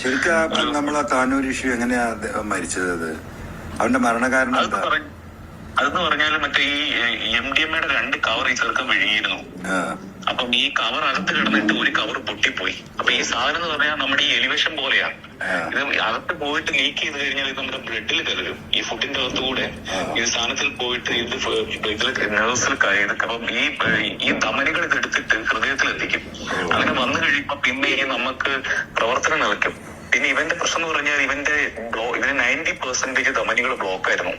ശരിക്കും നമ്മൾ ആ താനൂർ ഇഷ്യൂ എങ്ങനെയാ മരിച്ചത് അത്? അവന്റെ മരണകാരണം അതെന്ന് എന്താ? അതെന്ന് പറഞ്ഞാൽ മറ്റേ ഈ എം ഡി എമ്മയുടെ രണ്ട് കവർ ഈ ചെറുക്കം വിഴുങ്ങിയിരുന്നു അപ്പം ഈ കവർ അകത്ത് കിടന്നിട്ട് ഒരു കവർ പൊട്ടിപ്പോയി. അപ്പൊ ഈ സാധനം എന്ന് പറഞ്ഞാൽ നമ്മുടെ ഈ എലിവേഷൻ പോലെയാണ് ഇത് അകത്ത് പോയിട്ട് ലീക്ക് ചെയ്ത് കഴിഞ്ഞാൽ ഇത് നമ്മുടെ ബ്ലഡിൽ കലരും. ഈ ഫുഡിന്റെ അകത്ത് കൂടെ ഈ സാധനത്തിൽ പോയിട്ട് ഇത് ഇതിൽ നെർവ്സിൽ കയറി. അപ്പം ഈ ഈ ധമനികൾ ഇത് എടുത്തിട്ട് ഹൃദയത്തിൽ എത്തിക്കും അങ്ങനെ വന്നു കഴിയുമ്പോ പിന്നെ ഈ നമുക്ക് പ്രവർത്തനം നിലയ്ക്കും പിന്നെ ഇവന്റെ പ്രശ്നം എന്ന് പറഞ്ഞാൽ ഇവന്റെ ബ്ലോ ഇവന് നയന്റി പെർസെന്റേജ് ധമനികൾ ബ്ലോക്ക് ആയിരുന്നു.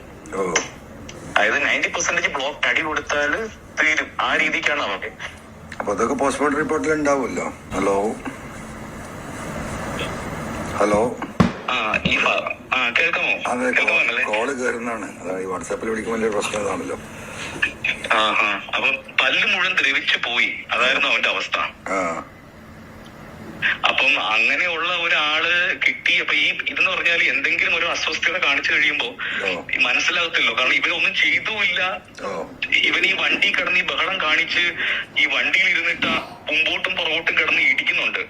അതായത് നയന്റി പെർസെന്റേജ് ബ്ലോക്ക് അടി കൊടുത്താൽ തീരും. ആ രീതിക്കാണ് അവർക്ക് അപ്പൊ അതൊക്കെ പോസ്റ്റ്മോർട്ടം റിപ്പോർട്ടിൽ ഉണ്ടാവുമല്ലോ? ഹലോ ഹലോ കേൾക്കാമോ? കോൾ കയറുന്നതാണ് അതാണ് ഈ വാട്സാപ്പിൽ വിളിക്കുമ്പോൾ പ്രശ്നം ഇതാണല്ലോ. അപ്പൊ പല്ല് മുഴുവൻ ദ്രവിച്ചു പോയി. അതായിരുന്നു അവന്റെ അവസ്ഥ. അപ്പം അങ്ങനെയുള്ള അപ്പൊ ഈ ഇതെന്ന് പറഞ്ഞാൽ എന്തെങ്കിലും ഒരു അസ്വസ്ഥത കാണിച്ചു കഴിയുമ്പോ മനസ്സിലാകത്തില്ലോ കാരണം ഇവരൊന്നും ചെയ്തുമില്ല. ഇവൻ ഈ വണ്ടി കിടന്ന് ഈ ബഹളം കാണിച്ച് ഈ വണ്ടിയിൽ ഇരുന്നിട്ട് മുമ്പോട്ടും പുറകോട്ടും കിടന്ന് ഇടിക്കുന്നുണ്ട്.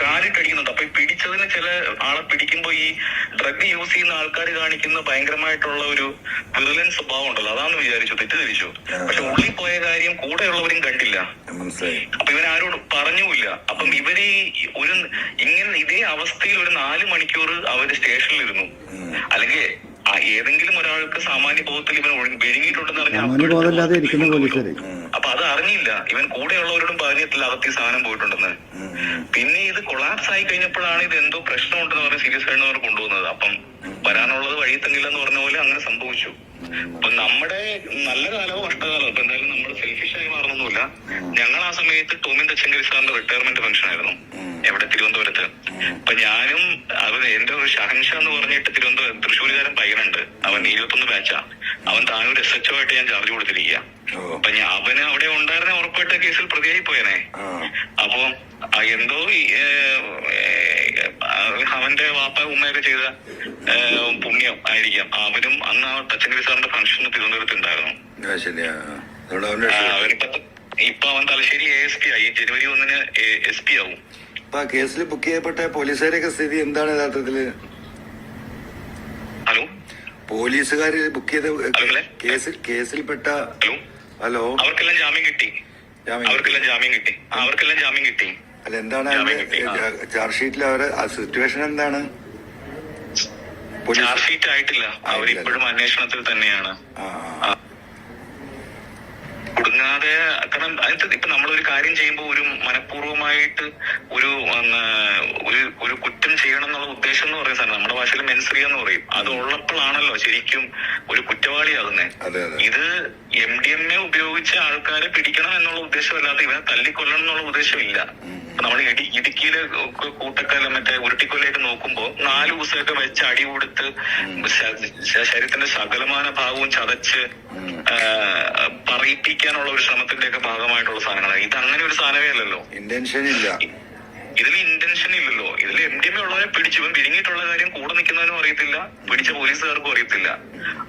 ഉം, ഉം. കാലിട്ട് അപ്പൊ ഈ പിടിച്ചതിന് ചില ആളെ പിടിക്കുമ്പോ ഈ ഡ്രഗ് യൂസ് ചെയ്യുന്ന ആൾക്കാർ കാണിക്കുന്ന ഭയങ്കരമായിട്ടുള്ള ഒരു വിറലൻ സ്വഭാവം ഉണ്ടല്ലോ. അതാന്ന് വിചാരിച്ചു. തെറ്റിദ്ധരിച്ചു. പക്ഷെ ഉള്ളിൽ പോയ കാര്യം കൂടെയുള്ളവരും കണ്ടില്ല. മനസ്സിലായി. അപ്പൊ ഇവൻ ആരോട് പറഞ്ഞുമില്ല. അപ്പം ഇവർ ഈ ഒരു ഇങ്ങനെ ഇതേ അവസ്ഥയിൽ ഒരു നാല് മണിക്കൂർ അവർ സ്റ്റേഷനിലിരുന്നു. അല്ലെങ്കിൽ ആ ഏതെങ്കിലും ഒരാൾക്ക് സാമാന്യ ബോധത്തിൽ ഇവൻ വിഴുങ്ങിയിട്ടുണ്ടെന്ന് അറിഞ്ഞാൽ അറിഞ്ഞില്ല ഇവൻ കൂടെയുള്ളവരോടും പറഞ്ഞിട്ടില്ല അകത്ത് ഈ സാധനം പോയിട്ടുണ്ടെന്ന്. പിന്നെ ഇത് കൊളാപ്സ് ആയി കഴിഞ്ഞപ്പോഴാണ് ഇത് എന്തോ പ്രശ്നമുണ്ടെന്ന് പറഞ്ഞ് സീരിയസ് ആയിട്ട് അവർ കൊണ്ടുവന്നത്. അപ്പം വരാനുള്ളത് വഴി തങ്ങില്ലെന്ന് പറഞ്ഞ പോലെ അങ്ങനെ സംഭവിച്ചു. അപ്പൊ നമ്മുടെ നല്ല കാലവും കഷ്ടകാലവും ഇപ്പൊ എന്തായാലും നമ്മൾ സെൽഫിഷ് ആയി മാറുന്നൊന്നുമില്ല. ഞങ്ങൾ ആ സമയത്ത് ടോമിൻ തച്ചങ്കരി സാറിന്റെ റിട്ടയർമെന്റ് ഫംഗ്ഷൻ ആയിരുന്നു. എവിടെ? തിരുവനന്തപുരത്ത്. അപ്പൊ ഞാനും അവൻ എന്റെ ഒരു ഷഹൻഷ എന്ന് പറഞ്ഞിട്ട് തിരുവനന്തപുരം തൃശ്ശൂരുകാരൻ പയ്യനുണ്ട്. അവൻ ഇരുപത്തൊന്ന് ബാച്ചാ അവൻ താനൂർ എസ് എച്ച് ആയിട്ട് ഞാൻ ചാർജ് കൊടുത്തിരിക്കുക അപ്പൊ ഞാൻ അവന് അവിടെ ഉണ്ടായിരുന്ന ഉറപ്പായിട്ട് കേസിൽ പ്രതിയായി പോയനെ അപ്പൊ എന്തോ അവന്റെ വാപ്പ ഉമ്മയൊക്കെ ചെയ്ത പുണ്യം ആയിരിക്കാം. അവനും അന്ന് ആ തച്ചങ്കരി സാറിന്റെ ഫംഗ്ഷന് തിരുവനന്തപുരത്ത് ഉണ്ടായിരുന്നു അവനിപ്പോ ഇപ്പൊ അവൻ തലശ്ശേരി എ എസ് പി ആയി. ജനുവരി ഒന്നിന് എസ് പി ആവും. കേസിൽ ബുക്ക് ചെയ്യപ്പെട്ട പോലീസുകാരൊക്കെ സ്ഥിതി എന്താണ് യഥാർത്ഥത്തിൽ? പോലീസുകാര് ബുക്ക് ചെയ്ത കേസ് കേസിൽ കേസിൽപ്പെട്ട ഹലോ? ഹലോ? അവർക്കെല്ലാം ജാമ്യം കിട്ടി. അവർക്കെല്ലാം ജാമ്യം കിട്ടി. അവർക്കെല്ലാം ജാമ്യം കിട്ടി. അല്ല എന്താണ്. ചാർജ് ഷീറ്റിൽ അവർ സിറ്റുവേഷൻ എന്താണ്? ചാർജ് ഷീറ്റ് ആയിട്ടില്ല. അവരിപ്പോഴും അന്വേഷണത്തിൽ തന്നെയാണ്. കുടുങ്ങാതെ കാരണം അതിനകത്ത് ഇപ്പൊ നമ്മളൊരു കാര്യം ചെയ്യുമ്പോൾ ഒരു മനഃപൂർവമായിട്ട് ഒരു പറയുന്ന സാധനം നമ്മുടെ ഭാഷയിൽ മെൻസ്രിയ എന്ന് പറയും. അത് ഉള്ളപ്പോഴാണല്ലോ ശരിക്കും ഒരു കുറ്റവാളിയാകുന്നത് ഇത് എം ഡി എം എ ഉപയോഗിച്ച് ആൾക്കാരെ പിടിക്കണം എന്നുള്ള ഉദ്ദേശമല്ലാതെ ഇവനെ തല്ലിക്കൊല്ലണം എന്നുള്ള ഉദ്ദേശമില്ല. നമ്മൾ ഇടി ഇടുക്കിയിൽ കൂട്ടക്കല്ല മറ്റേ ഉരുട്ടിക്കൊല്ലയൊക്കെ നോക്കുമ്പോ നാല് ദിവസമൊക്കെ വെച്ച് അടി കൊടുത്ത് ശരീരത്തിന്റെ സകലമാന ഭാഗവും ചതച്ച് പറയിപ്പിക്കാനുള്ള ഒരു ശ്രമത്തിന്റെ ഒക്കെ ഭാഗമായിട്ടുള്ള സാധനങ്ങളാണ്. ഇത് അങ്ങനെ ഒരു സാധനമേ അല്ലല്ലോ. ഇന്റൻഷൻ ഇല്ല ഇതിൽ ഇതിൽ എം ഡി എം ഉള്ളവരെ പിടിച്ചു ഇവൻ വിഴുങ്ങിയിട്ടുള്ള കാര്യം കൂടെ നിൽക്കുന്നവനും അറിയത്തില്ല പിടിച്ച പോലീസുകാർക്കും അറിയത്തില്ല.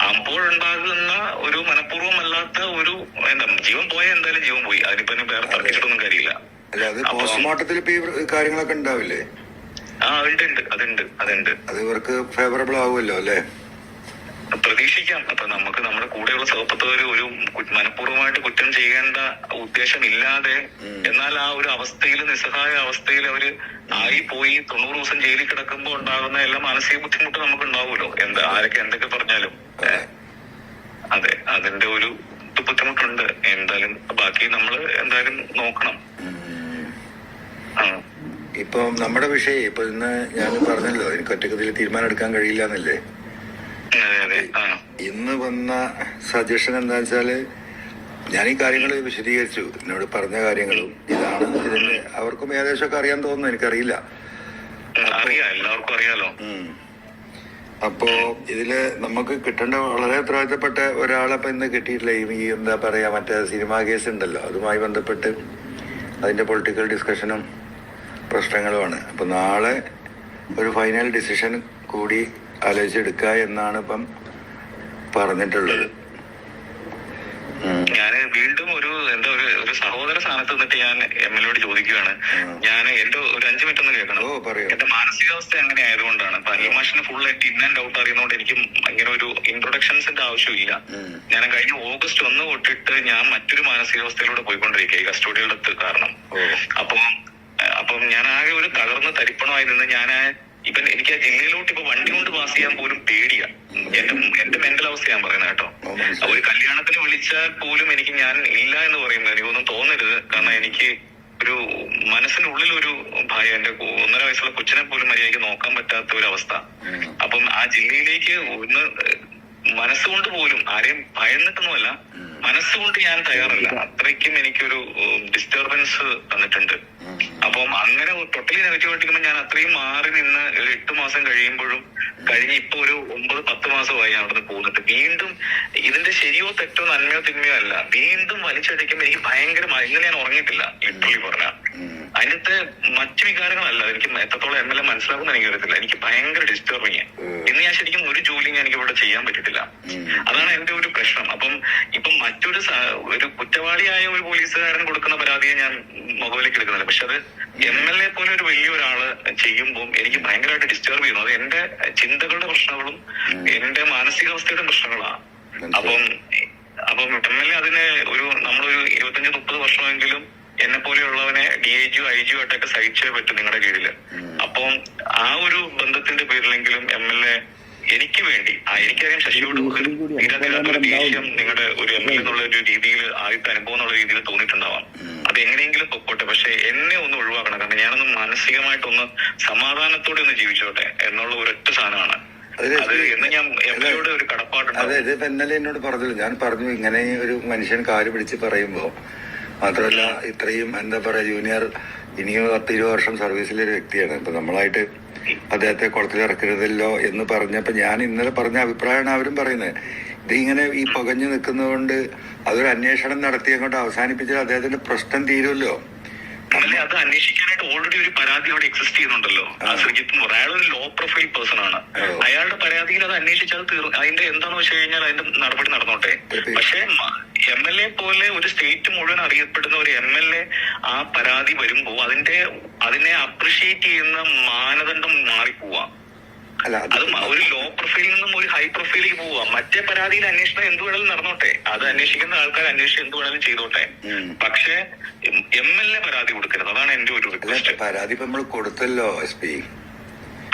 അപ്പോഴുണ്ടാകുന്ന ഒരു മനഃപൂർവമല്ലാത്ത ഒരു എന്താ ജീവൻ പോയ എന്തായാലും ജീവൻ പോയി. അതിനിപ്പോ വേറെ തർക്കിച്ചിട്ടൊന്നും കാര്യമില്ല. അല്ല അത് അപ്പം- പോസ്റ്റ്മോർട്ടത്തിൽ ഇപ്പൊ കാര്യങ്ങളൊക്കെ ഉണ്ടാവില്ലേ? ആ ഉണ്ട് ഉണ്ട്. അതുണ്ട് അതുണ്ട്. അത് ഇവർക്ക് ഫേവറബിൾ ആവുമല്ലോ അല്ലേ? പ്രതീക്ഷിക്കാം. അപ്പൊ നമുക്ക് നമ്മുടെ കൂടെയുള്ള സഹപ്രവർത്തകർ ഒരു മനഃപൂർവമായിട്ട് കുറ്റം ചെയ്യേണ്ട ഉദ്ദേശം ഇല്ലാതെ എന്നാൽ ആ ഒരു അവസ്ഥയിൽ നിസ്സഹായ അവസ്ഥയിൽ അവർ ആയി പോയി തൊണ്ണൂറ് ദിവസം ജയിലിൽ കിടക്കുമ്പോൾ ഉണ്ടാകുന്ന എല്ലാ മാനസിക ബുദ്ധിമുട്ടും നമുക്ക് ഉണ്ടാവുമല്ലോ. എന്താ ആരൊക്കെ എന്തൊക്കെ പറഞ്ഞാലും. അതെ. അതിന്റെ ഒരു ബുദ്ധിമുട്ടുണ്ട്. എന്തായാലും ബാക്കി നമ്മൾ എന്തായാലും നോക്കണം. ഇപ്പം ആ. ഇപ്പൊ നമ്മുടെ വിഷയം ഇപ്പൊ ഇന്ന് ഞാൻ പറഞ്ഞല്ലോ എനിക്ക് ഒറ്റക്കത്തിൽ തീരുമാനം എടുക്കാൻ കഴിയില്ല എന്നല്ലേ? ഇന്ന് വന്ന സജഷൻ എന്താ വെച്ചാൽ ഞാൻ ഈ കാര്യങ്ങൾ വിശദീകരിച്ചു. എന്നോട് പറഞ്ഞ കാര്യങ്ങളും ഇതാണ്. ഇതിന്റെ അവർക്കും ഏകദേശം ഒക്കെ അറിയാൻ തോന്നുന്നു. എനിക്കറിയില്ല. എല്ലാവർക്കും അറിയാലോ. അപ്പോ ഇതിൽ നമുക്ക് കിട്ടേണ്ട വളരെ ഉത്തരവാദിത്തപ്പെട്ട ഒരാളെ ഇപ്പൊ ഇന്ന് കിട്ടിയിട്ടില്ല. ഈ- ഈ എന്താ പറയാ മറ്റേ സിനിമാ കേസ് ഉണ്ടല്ലോ. അതുമായി ബന്ധപ്പെട്ട് അതിന്റെ പൊളിറ്റിക്കൽ ഡിസ്കഷനും പ്രശ്നങ്ങളുമാണ്. അപ്പൊ നാളെ ഒരു ഫൈനൽ ഡിസിഷൻ കൂടി ആലോചിച്ചെടുക്കുക എന്നാണ് ഇപ്പം പറഞ്ഞിട്ടുള്ളത്. ഞാൻ വീണ്ടും ഒരു എന്താ ഒരു ഒരു സഹോദര സ്ഥാനത്ത് നിന്നിട്ട് ഞാൻ എം എൽ എയോട് ചോദിക്കുകയാണ് ഞാൻ എന്റെ ഒരു അഞ്ചു മിനിറ്റ് ഒന്ന് കേൾക്കണം. എന്റെ മാനസികാവസ്ഥ അങ്ങനെ ആയതുകൊണ്ടാണ്. ഇപ്പൊ അനിമാഷിന് ഫുൾ ആയിട്ട് ഇൻ ആൻഡ് ഔട്ട് അറിയുന്നതുകൊണ്ട് എനിക്ക് ഇങ്ങനെ ഒരു ഇൻട്രൊഡക്ഷൻസിന്റെ ആവശ്യമില്ല. ഞാൻ കഴിഞ്ഞ ഓഗസ്റ്റ് ഒന്ന് തൊട്ടിട്ട് ഞാൻ മറ്റൊരു മാനസികാവസ്ഥയിലൂടെ പോയിക്കൊണ്ടിരിക്കുക ഈ കസ്റ്റഡിയുടെ അടുത്ത് കാരണം. അപ്പം അപ്പം ഞാൻ ആകെ ഒരു തകർന്ന തരിപ്പണമായി നിന്ന് ഞാൻ ഇപ്പൊ എനിക്ക് ആ ജില്ലയിലോട്ട് ഇപ്പൊ വണ്ടി കൊണ്ട് പാസ് ചെയ്യാൻ പോലും പേടിയാ. എന്റെ എന്റെ മെന്റൽ അവസ്ഥ ഞാൻ പറയുന്നത് കേട്ടോ. ഒരു കല്യാണത്തിന് വിളിച്ചാൽ പോലും എനിക്ക് ഞാൻ ഇല്ല എന്ന് പറയുന്നത് എനിക്കൊന്നും തോന്നരുത്. കാരണം എനിക്ക് ഒരു മനസ്സിനുള്ളിൽ ഒരു ഭയം എന്റെ ഒന്നര വയസ്സുള്ള കൊച്ചിനെ പോലും മര്യാദയ്ക്ക് നോക്കാൻ പറ്റാത്ത ഒരു അവസ്ഥ. അപ്പം ആ ജില്ലയിലേക്ക് ഒന്ന് മനസ്സുകൊണ്ട് പോലും ആരെയും ഭയന്നിട്ടൊന്നുമല്ല മനസ്സുകൊണ്ട് ഞാൻ തയ്യാറല്ല. അത്രയ്ക്കും എനിക്കൊരു ഡിസ്റ്റർബൻസ് തന്നിട്ടുണ്ട്. അപ്പം അങ്ങനെ ടോട്ടലി നെഗറ്റീവായിട്ട് ഞാൻ അത്രയും മാറി നിന്ന് ഒരു എട്ട് മാസം കഴിയുമ്പോഴും കഴിഞ്ഞ് ഇപ്പൊ ഒരു ഒമ്പത് പത്ത് മാസമായി ഞാൻ അവിടുന്ന് പോന്നിട്ട് വീണ്ടും ഇതിന്റെ ശരിയോ തെറ്റോ നന്മയോ തിന്മയോ അല്ല. വീണ്ടും വലിച്ചടിക്കുമ്പോൾ എനിക്ക് ഭയങ്കരമായി ഇങ്ങനെ ഞാൻ ഉറങ്ങിയിട്ടില്ല ലിറ്ററലി പറഞ്ഞ. അതിനകത്ത് മറ്റു വികാരങ്ങളല്ല. എനിക്ക് എത്രത്തോളം എം എൽ എ മനസ്സിലാക്കുന്ന എനിക്ക് അറിയത്തില്ല എനിക്ക് ഭയങ്കര ഡിസ്റ്റർബിങ്. ഇന്ന് ഞാൻ ശരിക്കും ഒരു ജോലിയും എനിക്ക് ഇവിടെ ചെയ്യാൻ പറ്റത്തില്ല. അതാണ് എന്റെ ഒരു പ്രശ്നം. അപ്പം ഇപ്പം മറ്റൊരു ഒരു കുറ്റവാളിയായ ഒരു പോലീസുകാരൻ കൊടുക്കുന്ന പരാതിയെ ഞാൻ മുഖവിലേക്ക് എടുക്കുന്നില്ല. പക്ഷെ അത് എം എൽ എ പോലെ ഒരു വലിയ ഒരാൾ ചെയ്യുമ്പോൾ എനിക്ക് ഭയങ്കരമായിട്ട് ഡിസ്റ്റർബ് ചെയ്യുന്നു. അത് എന്റെ ചിന്തകളുടെ പ്രശ്നങ്ങളും. എന്റെ മാനസികാവസ്ഥയുടെ പ്രശ്നങ്ങളാണ്. അപ്പം അപ്പം എം എൽ എ അതിന് ഒരു നമ്മളൊരു ഇരുപത്തഞ്ച് മുപ്പത് വർഷമെങ്കിലും എന്നെ പോലെയുള്ളവനെ D I G I G ആയിട്ടൊക്കെ സഹിച്ചേ പറ്റും നിങ്ങളുടെ കീഴിൽ. അപ്പം ആ ഒരു ബന്ധത്തിന്റെ പേരിലെങ്കിലും എം എൽ എ എനിക്ക് വേണ്ടി ആ എനിക്കറിയാം ശശിയോട് ദേഷ്യം നിങ്ങളുടെ ഒരു എം എൽ എന്നുള്ള ഒരു രീതിയിൽ ആദ്യത്തെ അനുഭവം എന്നുള്ള രീതിയിൽ തോന്നിയിട്ടുണ്ടാവാം. അത് എങ്ങനെയെങ്കിലും പൊക്കോട്ടെ. പക്ഷെ എന്നെ ഒന്ന് ഒഴിവാക്കണം. കാരണം ഞാനൊന്ന് മാനസികമായിട്ടൊന്ന് സമാധാനത്തോടെ ഒന്ന് ജീവിച്ചോട്ടെ എന്നുള്ള ഒരൊറ്റ സാധനമാണ്. അത് ഇത് ഇന്നലെ എന്നോട് പറഞ്ഞല്ലോ. ഞാൻ പറഞ്ഞു ഇങ്ങനെ ഒരു മനുഷ്യൻ കാൽ പിടിച്ച് പറയുമ്പോ മാത്രമല്ല ഇത്രയും എന്താ പറയാ ജൂനിയർ ഇനിയും പത്ത് ഇരുപത് വർഷം സർവീസിലെ ഒരു വ്യക്തിയാണ്. ഇപ്പം നമ്മളായിട്ട് അദ്ദേഹത്തെ കുളത്തിലിറക്കരുതല്ലോ എന്ന് പറഞ്ഞപ്പോൾ ഞാൻ ഇന്നലെ പറഞ്ഞ അഭിപ്രായമാണ് അവരും പറയുന്നത്. ഇതിങ്ങനെ ഇങ്ങനെ ഈ പുകഞ്ഞു നിൽക്കുന്നതുകൊണ്ട് അതൊരു അന്വേഷണം നടത്തി അങ്ങോട്ട് അവസാനിപ്പിച്ചാൽ അദ്ദേഹത്തിന്റെ പ്രശ്നം തീരുമല്ലോ. അല്ലെ അത് അന്വേഷിക്കാനായിട്ട് ഓൾറെഡി ഒരു പരാതി അവിടെ എക്സിസ്റ്റ് ചെയ്യുന്നുണ്ടല്ലോ. ആ. ശ്രീജിത്ത് എന്ന്. അയാൾ ഒരു ലോ പ്രൊഫൈൽ പേഴ്സൺ ആണ്. അയാളുടെ പരാതിയിൽ അത് അന്വേഷിച്ചാൽ തീർന്നു അതിന്റെ എന്താന്ന് വെച്ച് കഴിഞ്ഞാൽ അതിന്റെ നടപടി നടന്നോട്ടെ. പക്ഷേ എം എൽ എ പോലെ ഒരു സ്റ്റേറ്റ് മുഴുവൻ അറിയപ്പെടുന്ന ഒരു എം എൽ എ ആ പരാതി വരുമ്പോ അതിന്റെ അതിനെ അപ്രിഷിയേറ്റ് ചെയ്യുന്ന മാനദണ്ഡം മാറിപ്പോവാ. അത് ഒരു ലോ പ്രൊഫൈലിൽ നിന്നും ഒരു ഹൈ പ്രൊഫൈലിൽ പോവാ. മറ്റേ പരാതിയിൽ അന്വേഷണം എന്ത് വേണേലും നടന്നോട്ടെ. അത് അന്വേഷിക്കുന്ന ആൾക്കാർ അന്വേഷണം എന്ത് വേണേലും ചെയ്തോട്ടെ. പക്ഷെ എം എൽ എ പരാതി കൊടുക്കരുത്. അതാണ് എന്റെ ഒരു റിക്വസ്റ്റ് പരാതി ഇപ്പൊ നമ്മൾ കൊടുത്തല്ലോ എസ് പി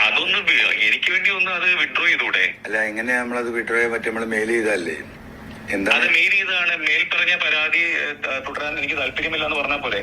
അതൊന്ന് എനിക്ക് വേണ്ടി ഒന്ന് അത് വിഡ്രോ ചെയ്തൂടെ? അല്ല എങ്ങനെയാ നമ്മളത് വിഡ്രോ ചെയ്യാൻ പറ്റും നമ്മൾ മെയിൽ ചെയ്തല്ലേ അത് മെയിൽ മേൽപ്പറഞ്ഞ മെയിൽ പറഞ്ഞ പരാതി തുടരാൻ എനിക്ക് താല്പര്യമില്ല എന്ന് പറഞ്ഞ പോലെ